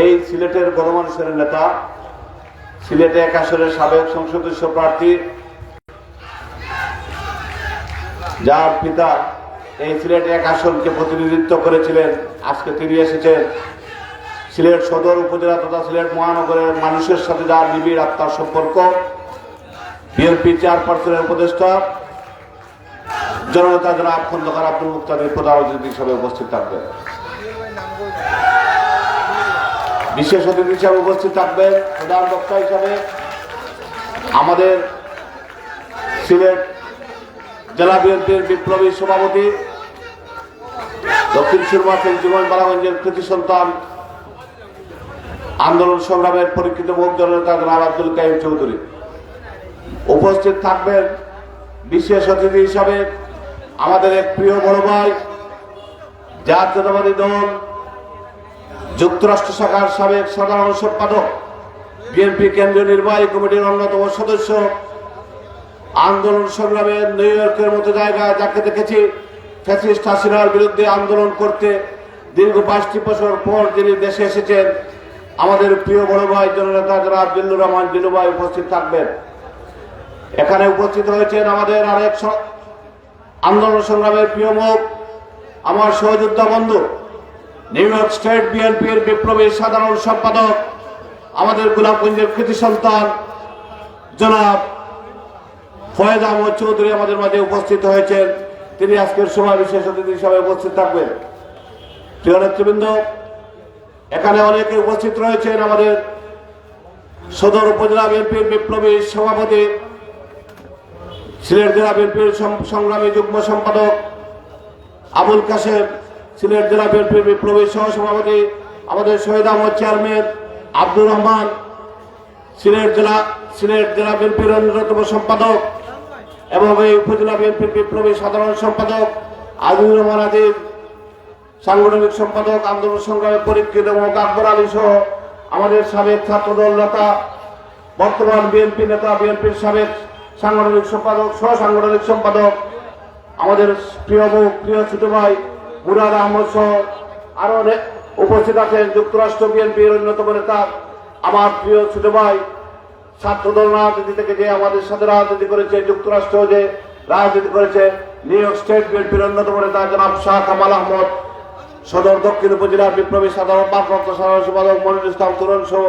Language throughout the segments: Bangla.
এই সিলেটের গণমানুষের নেতা, সিলেটে এক আসনের সাবেক সংসদ সদস্য প্রার্থী, যার পিতা এই সিলেট এক আসনকে প্রতিনিধিত্ব করেছিলেন, আজকে তিনি এসেছেন। সিলেট সদর উপজেলা তথা সিলেট মহানগরের মানুষের সাথে যার নিবিড় আত্মার সম্পর্ক, বিএনপি চেয়ারপারসনের উপদেষ্টা, জননেতা জনাব খন্দকার আব্দুল মুক্তাদের প্রধান অতিথি হিসাবে উপস্থিত থাকবেন। বিশেষ অতিথি হিসাবে উপস্থিত থাকবেন প্রধান বক্তা হিসাবে। আমাদের সিলেট জেলা বিএনপির বিপ্লবী সভাপতি, দক্ষিণ সুরমা জীবন বালাগঞ্জের কৃতি সন্তান, আন্দোলন সংগ্রামের পরীক্ষিত মুখ জননেতা জনাব আব্দুল কাইম চৌধুরী। উপস্থিত থাকবেন বিশেষ অতিথি হিসাবে আমাদের এক প্রিয় বড় ভাই, জাতীয়তাবাদী দল যুক্তরাষ্ট্র শাখার সাবেক সাধারণ সম্পাদক, বিএনপি কেন্দ্রীয় নির্বাহী কমিটির অন্যতম সদস্য। আন্দোলন সংগ্রামে নিউ ইয়র্কের মতো জায়গায় যাকে দেখেছি, ফ্যাসিস্ট হাসিনার বিরুদ্ধে আন্দোলন করতে দীর্ঘ পাঁচটি বছর পর যিনি দেশে এসেছেন, আমাদের প্রিয় বড় ভাই জননেতা যারা আব্দুল্লুর রহমান জিলু ভাই উপস্থিত থাকবেন। এখানে উপস্থিত হয়েছেন আমাদের আরেক আন্দোলন সংগ্রামের প্রিয় মুখ, আমার সহযোদ্ধা বন্ধু নিউ ইয়র্ক স্টেট বিএনপির বিপ্লবী সাধারণ সম্পাদক, আমাদের গোলাপগঞ্জের কৃতি সন্তান, জনাব ফয়েজ আহমদ চৌধুরী আমাদের মাঝে উপস্থিত হয়েছেন। তিনি আজকের সময় বিশেষ অতিথি হিসাবে উপস্থিত থাকবেন। প্রিয় নেতৃবৃন্দ, এখানে অনেকে উপস্থিত রয়েছেন আমাদের সদর উপজেলা বিএনপির বিপ্লবী সভাপতি, সিলেট জেলা বিএনপির সংগ্রামী যুগ্ম সম্পাদক আবুল কাশেম। সিলেট জেলা বিএনপির বিপ্লবী সহ সভাপতি আমাদের শহীদ আহমদ চেয়ারম্যান আব্দুর রহমান, সিলেট জেলা সিলেট জেলা বিএনপির অন্যতম সম্পাদক এবং এই উপজেলা বিএনপির বিপ্লবী সাধারণ সম্পাদক আজিজুর রহমান আজিজ, সাংগঠনিক সম্পাদক, আন্দোলন সংগ্রামের পরীক্ষিত এবং আকবর আলী সহ আমাদের সাবেক ছাত্রদল নেতা, বর্তমান বিএনপি নেতা, বিএনপির সাবেক সাংগঠনিক সম্পাদক সহ সাংগঠনিক সম্পাদক, আমাদের প্রিয় মুখ প্রিয় ছোট ভাই মুরাদ আহমদ সহ আরও অনেক উপস্থিত আছেন যুক্তরাষ্ট্র বিএনপির অন্যতম নেতা, আমার প্রিয় ছোট ভাই, ছাত্রদল রাজনীতি থেকে যে আমাদের সাথে রাজনীতি করেছে, যুক্তরাষ্ট্র যে রাজনীতি করেছে, নিউ ইয়র্ক স্টেট বিএনপির অন্যতম নেতা জনাব শাহ কামাল আহমদ, সদর দক্ষিণ উপজেলার বিপ্লবী সাধারণ ভারপ্রাপ্ত সাধারণ সম্পাদক মনির ইসলাম তুরন সহ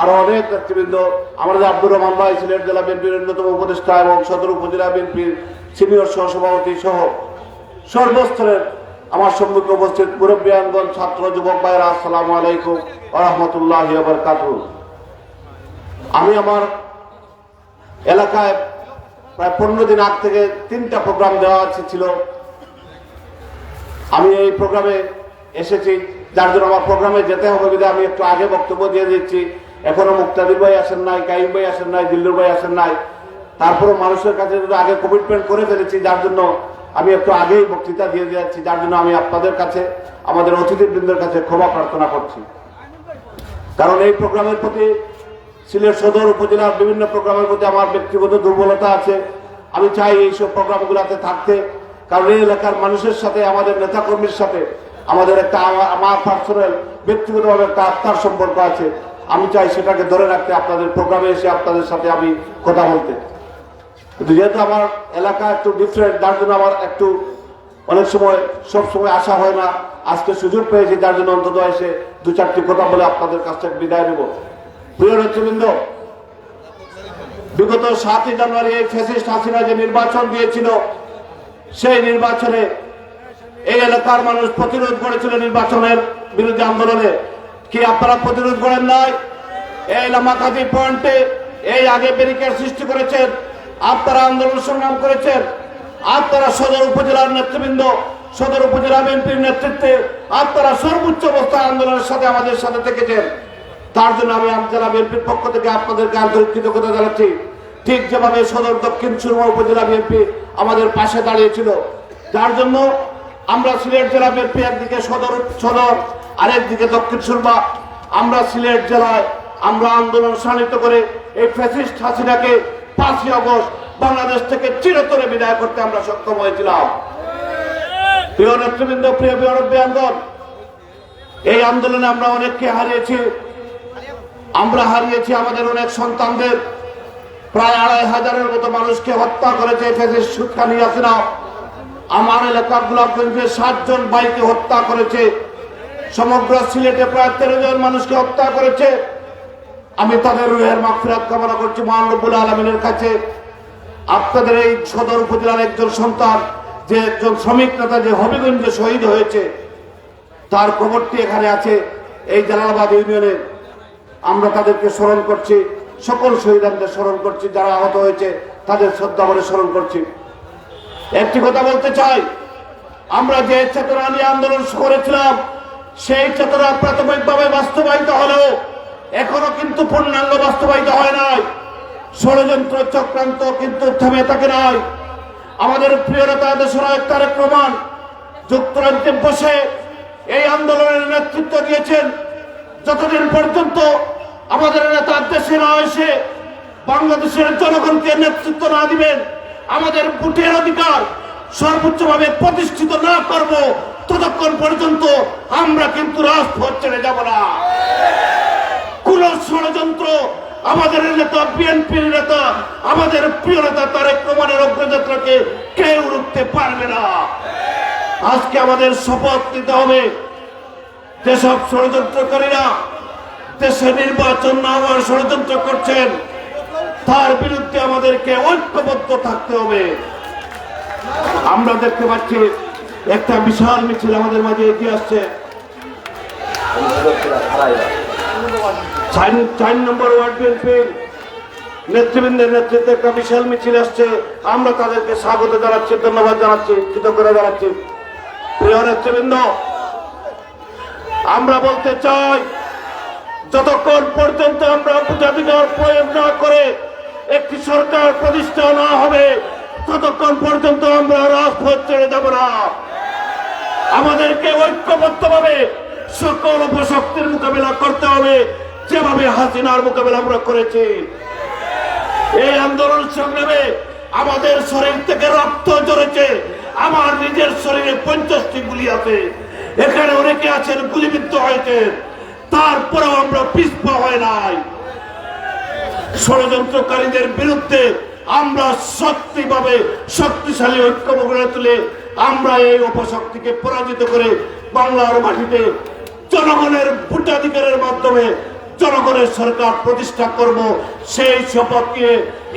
আরও অনেক নেতৃবৃন্দ, আমাদের আব্দুর রহমান ভাই, সিলেট জেলা বিএনপির অন্যতম উপদেষ্টা এবং সদর উপজেলা বিএনপির সিনিয়র সহসভাপতি সহ সর্বস্তরের আমার সম্মুখে উপস্থিত মুরব্বিয়ানগণ, ছাত্র, যুবক ভাইরা আসসালামু আলাইকুম রহমতুল্লাহ বারকাতুহ। আমি আমার এলাকায় প্রায় পনেরো দিন আগ থেকে তিনটা প্রোগ্রাম দেওয়া আছে ছিল। আমি এই প্রোগ্রামে এসেছি। যার জন্য আমার প্রোগ্রামে যেতে হবে যদি আমি একটু আগে বক্তব্য দিয়ে দিচ্ছি। এখনও মুক্তাদির ভাই আসেন নাই, কাইম ভাই আসেন নাই দিল্লুর ভাই আসেন নাই। তারপরে মানুষের কাছে আগে কমিটমেন্ট করে ফেলেছি, যার জন্য আমি একটু আগেই বক্তৃতা দিয়ে যাচ্ছি, যার জন্য আমি আপনাদের কাছে, আমাদের অতিথিবৃন্দের কাছে ক্ষমা প্রার্থনা করছি। কারণ এই প্রোগ্রামের প্রতি সিলেট সদর উপজেলার বিভিন্ন প্রোগ্রামের প্রতি আমার ব্যক্তিগত দুর্বলতা আছে। আমি চাই এইসব প্রোগ্রামগুলোতে থাকতে, কারণ এই এলাকার মানুষের সাথে, আমাদের নেতাকর্মীর সাথে, আমাদের একটা আমা- আমার পার্সোনাল ব্যক্তিগতভাবে একটা আত্মার সম্পর্ক আছে। আমি চাই সেটাকে ধরে রাখতে আপনাদের প্রোগ্রামে এসে আপনাদের সাথে আমি কথা বলতে। কিন্তু যেহেতু আমার এলাকা একটু ডিফারেন্ট যার জন্য আমার একটু অনেক সময়, সব সময় আসা হয় না। আজকে সুযোগ পেয়েছি, যার জন্য অন্তত এসে দু চারটি কথা বলে আপনাদের কাছ থেকে বিদায় নেব। প্রিয় নেতৃবৃন্দ, বিগত সাতই জানুয়ারি এই ফেসিস্ট হাসিনা যে নির্বাচন দিয়েছিল, সেই নির্বাচনে এই এলাকার মানুষ প্রতিরোধ করেছিল নির্বাচনের বিরুদ্ধে আন্দোলনে। কি আপনারা প্রতিরোধ করেন নাই? এই লামাকাতি পয়েন্টে এই আগে ব্যারিকেড সৃষ্টি করেছেন। আপনারা আন্দোলন সংগ্রাম করেছেন। আপনারা সদর উপজেলার নেতৃবৃন্দ, সদর উপজেলা বিএনপির নেতৃত্বে আপনারা সর্বোচ্চ অবস্থায় আন্দোলনের সাথে আমাদের সাথে থেকেছেন। তার জন্য আমি জেলা বিএনপির পক্ষ থেকে আপনাদেরকে আন্তরিক কৃতজ্ঞতা জানাচ্ছি। ঠিক যেভাবে সদর দক্ষিণ সুরমা উপজেলা বিএনপি আমাদের পাশে দাঁড়িয়েছিল, যার জন্য আমরা সিলেট জেলা বিএনপি একদিকে সদর সদর, আরেকদিকে দক্ষিণ সুরমা। আমরা সিলেট জেলায় আমরা আন্দোলন সানিত করে এই ফ্যাসিস্ট হাসিনাকে পাঁচই আগস্ট বাংলাদেশ থেকে চিরতরে বিদায় করতে আমরা সক্ষম হয়েছিলাম। প্রিয় নেতৃবৃন্দ, প্রিয় বিরব্যাঙ্গন এই আন্দোলনে আমরা অনেককে হারিয়েছি। আমরা হারিয়েছি আমাদের অনেক সন্তানদের। প্রায় আড়াই হাজারের মতো মানুষকে হত্যা করেছে ফেসের সুখানি আসিনা আমার এলাকার গোলাপগঞ্জে সাতজন বাইকে হত্যা করেছে। সমগ্র সিলেটে প্রায় তেরো জন মানুষকে হত্যা করেছে। আমি তাদের রুহের মাগফিরাত কামনা করছি মহানবুল আলমিনের কাছে। আপনাদের এই সদর উপজেলার একজন সন্তান, যে একজন শ্রমিক নেতা, যে হবিগঞ্জে শহীদ হয়েছে, তার খবরটি এখানে আছে, এই জালালাবাদ ইউনিয়নে। আমরা তাদেরকে স্মরণ করছি, সকল শহীদানদের স্মরণ করছি, যারা আহত হয়েছে, তাদের শ্রদ্ধা করে স্মরণ করছি। একটি কথা বলতে চাই, আমরা যে চেতনা নিয়ে আন্দোলন করেছিলাম, সেই চেতনা প্রাথমিকভাবে বাস্তবায়িত হলেও এখনও কিন্তু পূর্ণাঙ্গ বাস্তবায়িত হয় নাই। ষড়যন্ত্র চক্রান্ত কিন্তু থেমে থাকে নাই। আমাদের প্রিয় নেতা দেশনায়ক তারেক রহমান যুক্তরাজ্যে বসে এই আন্দোলনের নেতৃত্ব দিয়েছেন। যতদিন পর্যন্ত আমাদের নেতা দেশে না এসে বাংলাদেশের জনগণকে নেতৃত্ব না দিবেন, আমাদের ভোটের অধিকার সর্বোচ্চভাবে প্রতিষ্ঠিত না করব, ততক্ষণ পর্যন্ত আমরা কিন্তু রাজপথ ছেড়ে যাব না। ষড়যন্ত্র। আমাদের নেতা, বিএনপির নেতা, আমাদের প্রিয় নেতা তারেক রহমানের অগ্রযাত্রাকে কেউ রুখতে পারবে না। আজকে আমাদের শপথ নিতে হবে। যেসব ষড়যন্ত্রকারীরা দেশে নির্বাচন না হওয়ার ষড়যন্ত্র করছেন, তার বিরুদ্ধে আমাদেরকে ঐক্যবদ্ধ থাকতে হবে। আমরা দেখতে পাচ্ছি, একটা বিশাল মিছিল আমাদের মাঝে এগিয়ে আসছে। চার নম্বর ওয়ার্ড বিএনপির নেতৃবৃন্দের নেতৃত্বে একটা বিশাল মিছিল আসছে। আমরা তাদেরকে স্বাগত জানাচ্ছি, ধন্যবাদ জানাচ্ছি, কৃতজ্ঞতা জানাচ্ছি। প্রিয় নেতৃবৃন্দ, আমরা বলতে চাই, যতক্ষণ পর্যন্ত আমরা ভোটাধিকার প্রয়োগ না করে একটি সরকার প্রতিষ্ঠা না হবে, ততক্ষণ পর্যন্ত আমরা রাজপথ ছেড়ে যাব না। আমাদেরকে ঐক্যবদ্ধভাবে সকল উপশক্তির মোকাবিলা করতে হবে। যেভাবে হাসিনার মোকাবেলা আমরা করেছি, এই আন্দোলন সংগ্রামে আমাদের শরীর থেকে রক্ত জড়েছে আমার নিজের শরীরে পঞ্চাশটি গুলি আছে, এখানে অনেকে আছেন গুলিবিদ্ধ হয়েছে, তারপরেও আমরা পিছপা হয় নাই। ষড়যন্ত্রকারীদের বিরুদ্ধে আমরা শক্তিভাবে শক্তিশালী ঐক্য গড়ে তুলে আমরা এই উপশক্তিকে পরাজিত করে বাংলার মাটিতে জনগণের ভোটাধিকারের মাধ্যমে জনগণের সরকার প্রতিষ্ঠা করব, সেই শপথকে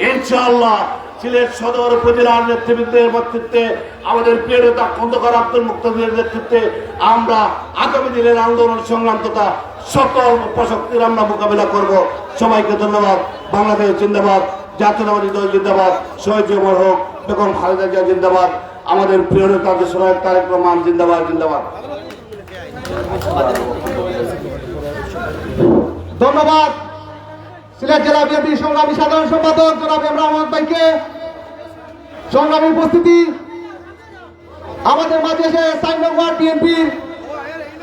ইনশাআল্লাহ সিলেট সদর উপজেলার নেতৃবৃন্দের নেতৃত্বে, আমাদের প্রিয় খন্দকার আব্দুল মুক্তাদের নেতৃত্বে আমরা আগামী দিনের আন্দোলন সংগ্রাম তথা সকল উপশক্তির আমরা মোকাবিলা করব। সবাইকে ধন্যবাদ। বাংলাদেশ জিন্দাবাদ, জাতীয়তাবাদী দল জিন্দাবাদ, শহীদ জমর হোক, বেগম খালেদা জিয়া জিন্দাবাদ, আমাদের প্রিয় নেতা দেশনায়ক তারেক রহমান জিন্দাবাদ জিন্দাবাদ। ধন্যবাদ। সিলেট জেলা বিএনপি সংগ্রামী সাধারণ সম্পাদক জনাব ইমরান ভাইকে। সংগ্রামী উপস্থিতি। আমাদের মাঝে এসে সাইন নম্বর বিএনপির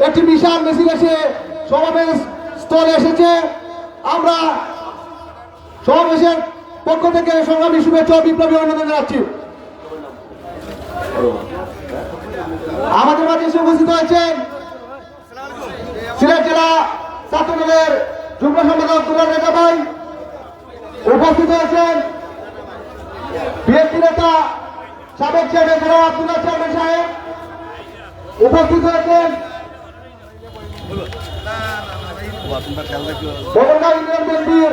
একটি বিশাল মিছিল এসে সমাবেশ স্থলে এসেছে। আমরা সমাবেশের পক্ষ থেকে সংগ্রামী শুভেচ্ছা বিপ্লবী অভিনন্দন জানাচ্ছি। আমাদের মাঝে এসে উপস্থিত হয়েছেন সিলেট জেলা ছাত্রদলের যুগ্ম সম্পাদক দুলাল রেজা ভাই উপস্থিত হয়েছেন। বিএনপি নেতা, সাবেক চেয়ারম্যান আব্দুল্লাহ চেয়ারম্যান সাহেব উপস্থিত হয়েছেন। বিএনপির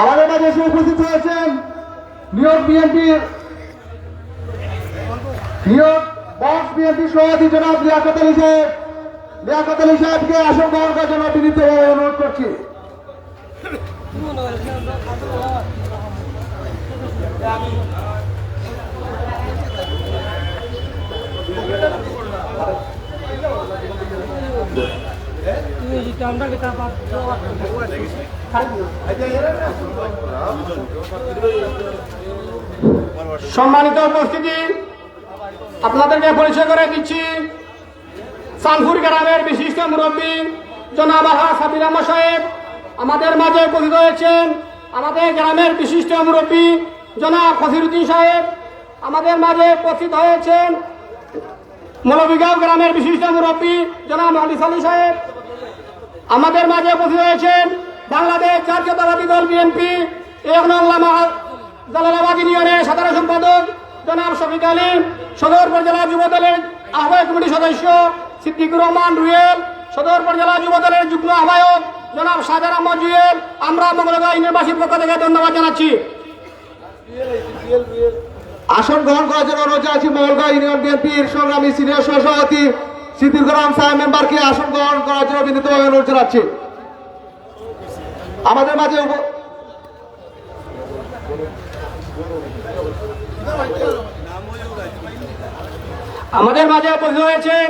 আমাদের মাঝে এসে উপস্থিত হয়েছেন নিয়োগ বিএনপির, নিয়োগ বক্স বিএনপি সভাপতি জনাব লিয়াকত আলী সাহেব লিয়াকত আলী সাহেবকে আসন গ্রহণ করার জন্য বিনীতভাবে অনুরোধ করছি apa? সম্মানিত উপস্থিতি, আপনাদেরকে পরিচয় করে দিচ্ছি সানপুর গ্রামের বিশিষ্ট মুরব্বী জনাব আলহা সাবির সাহেব। আমাদের মাঝে উপস্থিত হয়েছেন আমাদের গ্রামের বিশিষ্ট মুরব্বী জনাব ফসিরুদ্দিন সাহেব। আমাদের মাঝে উপস্থিত হয়েছেন মৌলভীগাঁও গ্রামের বিশিষ্ট মুরব্বী জনাব আলী সাহেব। আমাদের মাঝে উপস্থিত হয়েছেন বাংলাদেশ জাতীয়তাবাদী দল বিএনপি জালালাবাদ ইউনিয়নের সাধারণ সম্পাদক জনাব শফিক আলীম, সদর উপজেলা যুব দলের আহ্বায়ক কমিটির সদস্য সিদ্দিকুর রহমান রুয়েল, সদর উপজেলা যুব দলের যুগ্ম আহ্বায়ক জনাব সাজার আহমদ জুয়েল আমরা মঙ্গলগা ইউনিয়নবাসীর পক্ষ থেকে ধন্যবাদ জানাচ্ছি। আসন গ্রহণ করার জন্য অনুরোধ জানাচ্ছি মঙ্গলগাঁও ইউনিয়ন বিএনপির সংগ্রামী সিনিয়র সহসভাপতি রহমান সাহেব মেম্বারকে আসন গ্রহণ করার জন্য বিনীতভাবে অনুরোধ জানাচ্ছি। আমাদের মাঝে আমাদের মাঝে উপস্থিত হয়েছেন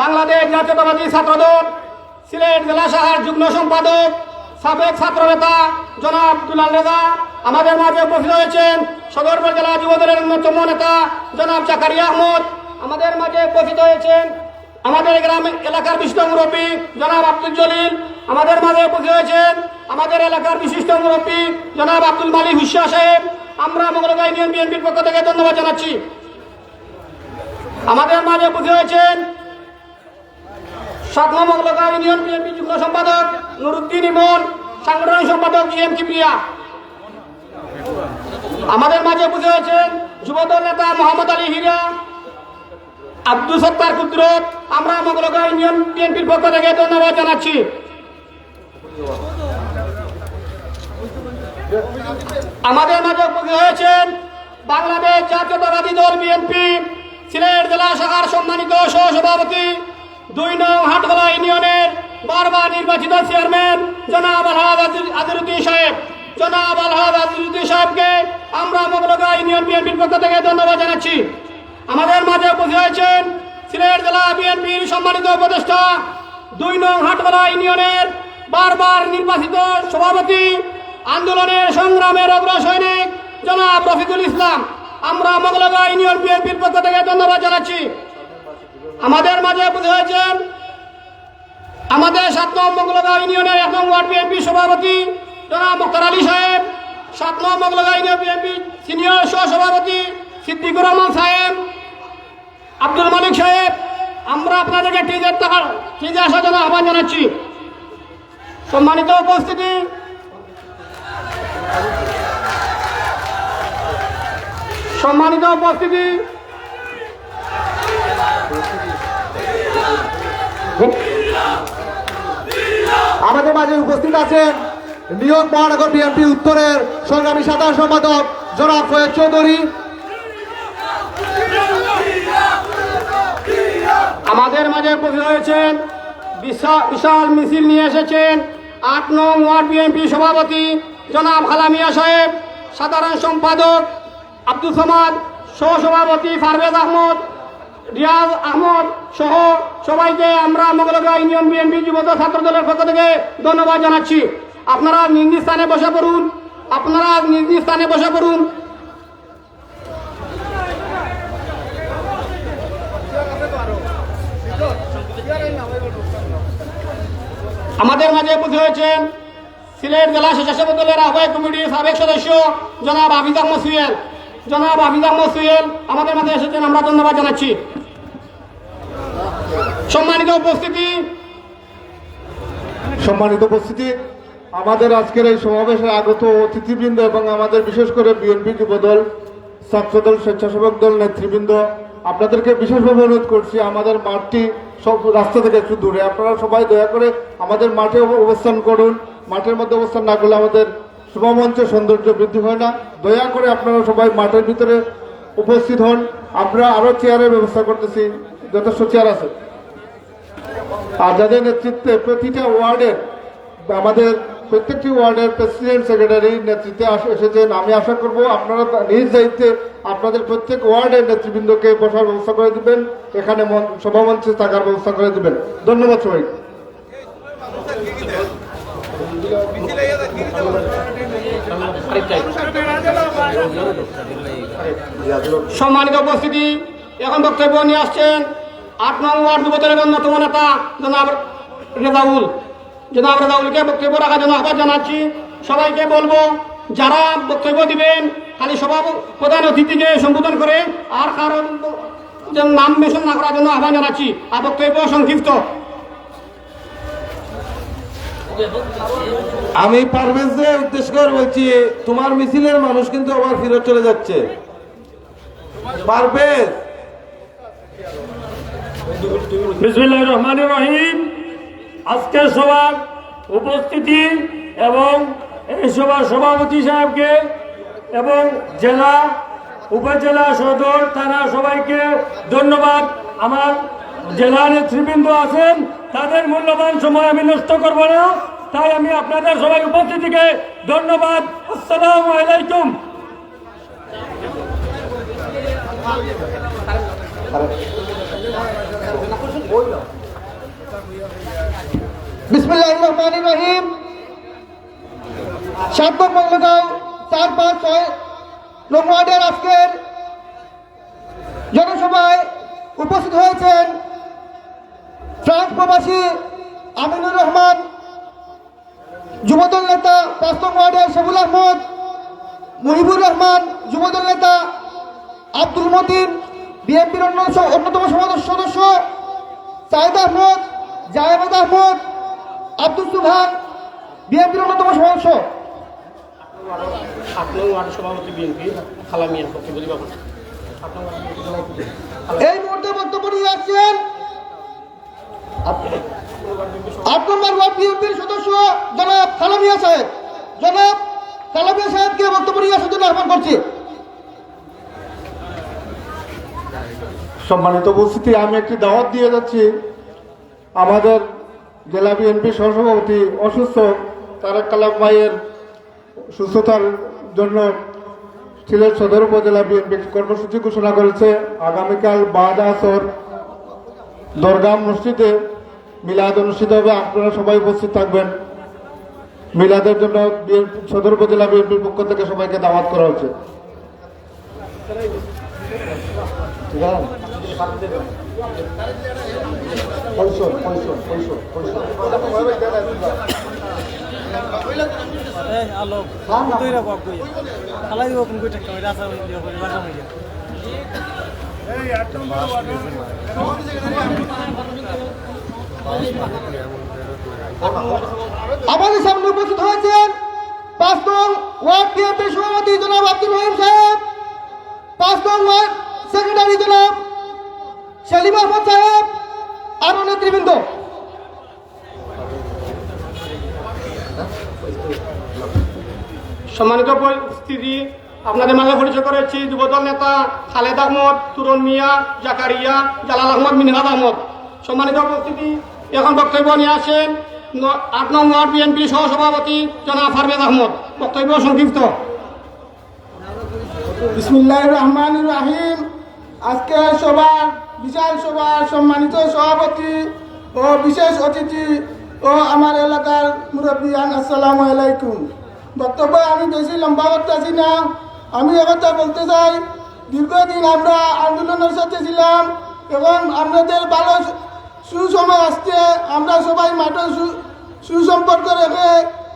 বাংলাদেশ জাতীয়তাবাদী ছাত্রদল, সিলেট জেলা শাখার যুগ্ম সম্পাদক, সাবেক ছাত্র নেতা জনাব দুলাল রেজা। আমাদের মাঝে উপস্থিত হয়েছেন সদর উপজেলা যুবদলের অন্যতম নেতা জনাব জাকারিয়া আহমদ। আমাদের মাঝে উপস্থিত হয়েছেন আমাদের গ্রাম এলাকার বিশিষ্ট মুরব্বী জনাব আব্দুল জলিল আমাদের মাঝে উপস্থিত হয়েছেন। আমাদের এলাকার বিশিষ্ট মুরব্বী জনাব আব্দুল মালিক হুসিয়া সাহেব। আমরা মঙ্গলগা ইউনিয়ন বিএনপির পক্ষ থেকে ধন্যবাদ জানাচ্ছি। আমাদের মাঝে উপস্থিত হয়েছেন সাত নম্বর লোকা ইউনিয়ন বিএনপি যুগ্ম সম্পাদক নুরুদ্দিন ইমন, সাংগঠনিক সম্পাদক জি এম কিপ্রিয়া আমাদের মাঝে উপস্থিত হয়েছেন যুবদল নেতা মোহাম্মদ আলী হিরা আব্দুল সত্তার কুদরত, আমরা মঙ্গলগা ইউনিয়ন বিএনপির পক্ষ থেকে ধন্যবাদ জানাচ্ছি। আমাদের মাঝে উপস্থিত হয়েছেন বাংলাদেশ জাতীয়তাবাদী দল বিএনপি, সিলেট জেলা শাখার সম্মানিত সহসভাপতি, দুই নং হাটগোলা ইউনিয়নের বারবার নির্বাচিত চেয়ারম্যান, জনাব আলহাদ সাহেব। জনাব আলহাদ আজরুদ্দিন সাহেবকে আমরা মোগলগা ইউনিয়ন বিএনপির পক্ষ থেকে ধন্যবাদ জানাচ্ছি। আমাদের মাঝে উপস্থিত হয়েছেন সিলেট জেলা বিএনপির সম্মানিত উপদেষ্টা দুই নং হাটগোলা ইউনিয়নের বারবার নির্বাচিত সভাপতি আন্দোলনের সংগ্রামের অগ্রসৈনিক জনাব রফিকুল ইসলাম। আমরা মগলগা ইউনিয়ন বিএনপির পক্ষ থেকে ধন্যবাদ জানাচ্ছি। আমাদের মাঝে উপস্থিত হয়েছেন আমাদের সাত নম্বর মঙ্গলগা ইউনিয়নের এক নম্বর ওয়ার্ড বিএনপি সভাপতি জনাব মুক্তার আলী সাহেব, সাত নম্বর মঙ্গলগা ইউনিয়ন বিএনপি সিনিয়র সহ সভাপতি সিদ্দিকুর রহমান সাহেব আব্দুল মালিক সাহেব, আমরা আপনাদেরকে টিজের টাকা টিজে আসার জন্য আহ্বান জানাচ্ছি। সম্মানিত উপস্থিতি। সম্মানিত উপস্থিতি। আমাদের মাঝে উপস্থিত আছেন নিয়োগ মহানগর বিএনপি উত্তরের সংগ্রামী সাধারণ সম্পাদক জনাব ফয়েদ চৌধুরী। আমাদের মাঝে উপস্থিত হয়েছেন বিশা- বিশাল মিছিল নিয়ে এসেছেন আট নং ওয়ার্ড বিএনপি সভাপতি জনাব খালামিয়া সাহেব, সাধারণ সম্পাদক আব্দুল সামাদ, সহসভাপতি পারভেজ আহমদ, রিয়াজ আহমদ সহ সবাইকে আমরা মঙ্গলগা ইউনিয়ন বিএনপি যুবদল ছাত্র দলের পক্ষ থেকে ধন্যবাদ জানাচ্ছি। আপনারা নিজ স্থানে বসে পড়ুন, আপনারা নিজ স্থানে বসে পড়ুন আমাদের মাঝে উপস্থিত হয়েছেন সিলেট জেলা স্বেচ্ছাসেবক দলের আহ্বায়ক কমিটির সাবেক সদস্য জনাব হাফিজ আহমদ সুয়েল। জনাব হাফিজ আহমদ সুয়েল আমাদের মাঝে এসেছেন, আমরা ধন্যবাদ জানাচ্ছি। সম্মানিত উপস্থিতি। সম্মানিত উপস্থিতি, আমাদের আজকের এই সমাবেশে আগত অতিথিবৃন্দ এবং আমাদের বিশেষ করে বিএনপি যুবদল, ছাত্রদল, স্বেচ্ছাসেবক দল, নেতৃবৃন্দ, আপনাদেরকে বিশেষভাবে অনুরোধ করছি, আমাদের মাঠটি সব রাস্তা থেকে একটু দূরে। আপনারা সবাই দয়া করে আমাদের মাঠে অবস্থান করুন। মাঠের মধ্যে অবস্থান না করলে আমাদের শুভমঞ্চের সৌন্দর্য বৃদ্ধি হয় না। দয়া করে আপনারা সবাই মাঠের ভিতরে উপস্থিত হন। আমরা আরও চেয়ারের ব্যবস্থা করতেছি। যথেষ্ট চেয়ার আছে। আর যাদের নেতৃত্বে প্রতিটা ওয়ার্ডের আমাদের প্রত্যেকটি ওয়ার্ডের প্রেসিডেন্ট সেক্রেটারি নেতৃত্বে এসেছেন। আমি আশা করব আপনারা নিজ দায়িত্বে আপনাদের প্রত্যেক ওয়ার্ডের নেতৃবৃন্দকে বসার ব্যবস্থা করে দিবেন। এখানে সভামঞ্চে থাকার ব্যবস্থা করে দিবেন। ধন্যবাদ সবাই সম্মানিত উপস্থিতি, এখন বক্তব্য নিয়ে আসছেন আট নম্বর যুবদলের অন্যতম নেতা জনাব রেজাউল। জনাব রেজাউলকে বক্তব্য রাখার জন্য আহ্বান জানাচ্ছি। সবাইকে বলব যারা বক্তব্য দিবেন খালি সভা প্রধান অতিথিকে সম্বোধন করে আর কারণ নাম মেশন না করার জন্য আহ্বান জানাচ্ছি। আর বক্তব্য সংক্ষিপ্ত। আমি পারভেজকে উদ্দেশ্য করে বলছি তোমার মিছিলের মানুষ কিন্তু আবার ফিরত চলে যাচ্ছে। পারভেজ বিসমিল্লাহ রহমান রহিম। আজকের সভার উপস্থিতি এবং এই সভার সভাপতি সাহেবকে এবং জেলা উপজেলা সদর থানা সবাইকে ধন্যবাদ। আমার জেলা নেতৃবৃন্দ আছেন, তাদের মূল্যবান সময় আমি নষ্ট করব না। তাই আমি আপনাদের সবাই উপস্থিতিকে ধন্যবাদ। আসসালামু আলাইকুম। বিসমুল্লাহ রহমান রহিম। সাতবাগ মঙ্গলগাঁও চার পাঁচ ছয়। নং ওয়ার্ডের আজকের জনসভায় উপস্থিত হয়েছেন ফ্রান্স প্রবাসী আমিনুর রহমান, যুবদল নেতা পাঁচ নং ওয়ার্ডের শবুল আহমদ, মুহিবুর রহমান, যুবদল নেতা আব্দুল মতিন, বিএনপির অন্য অন্যতম সদস্য সাইদ আহমদ, জায়েদ আহমদ আব্দুল সুবহান বিএনপির অন্যতম সদস্য। এই মুহূর্তে বক্তব্য নিয়ে আসছেন আট নম্বর ওয়ার্ড বিএনপির সদস্য জনাব খালামিয়া সাহেব। জনাব খালামিয়া সাহেবকে বক্তব্য নিয়ে আসার জন্য আহ্বান করছি। সম্মানিত উপস্থিতি আমি একটি দাওয়াত দিয়ে যাচ্ছি। আমাদের জেলা বিএনপি সহসভাপতি অসুস্থ তারেক কালাম ভাইয়ের সুস্থতার জন্য সিলেট সদর উপজেলা বিএনপি কর্মসূচি ঘোষণা করেছে। আগামীকাল বাদ আসর দরগাম মসজিদে মিলাদ অনুষ্ঠিত হবে। আপনারা সবাই উপস্থিত থাকবেন। মিলাদের জন্য সদর উপজেলা বিএনপির পক্ষ থেকে সবাইকে দাওয়াত করা হচ্ছে। ঠিক আছে? পয়সন পয়সন পয়সন পয়সন আলো তুই রা আলাই দিব কোন কই টাকা রাসা হই দিব বাসা হই আমাদের সামনে উপস্থিত হয়েছেন পাঁচ নং ওয়ার্ড বিএনপি সভাপতি জনাব আব্দুল রহিম সাহেব পাঁচ নং ওয়ার্ড সেক্রেটারি জনাব সেলিম আহমদ সাহেব আরও নেতৃবৃন্দ। সম্মানিত উপস্থিতি, আপনাদের মাঝে পরিচয় করেছি যুবদল নেতা খালেদ আহমদ তুরন মিয়া, জাকারিয়া, জালাল আহমদ মিনহাদ আহমদ। সম্মানিত উপস্থিতি, এখন বক্তব্য নিয়ে আসেন আট নং ওয়ার্ড বিএনপি সহসভাপতি জনাব ফারবেদ আহমদ। বক্তব্য সংক্ষিপ্ত। বিসমিল্লাহ রহমান রাহিম। আজকে সবার বিশাল সভার সম্মানিত সভাপতি ও বিশেষ অতিথি ও আমার এলাকার মুরব্বিয়ান আসসালামু আলাইকুম। বক্তব্য আমি বেশি লম্বা করতেছি না। আমি একথা বলতে চাই, দীর্ঘদিন আমরা আন্দোলনের সাথে ছিলাম এবং আপনাদের ভালো সুসময় আসছে আমরা সবাই মাঠে সুসম্পর্ক রেখে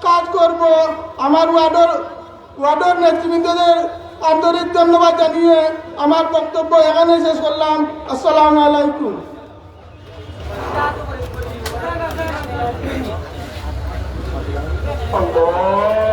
কাজ করব। আমার ওয়ার্ডের ওয়ার্ডের নেতৃবৃন্দদের আন্তরিক ধন্যবাদ জানিয়ে আমার বক্তব্য এখানে শেষ করলাম। আসসালাম আলাইকুম। Allah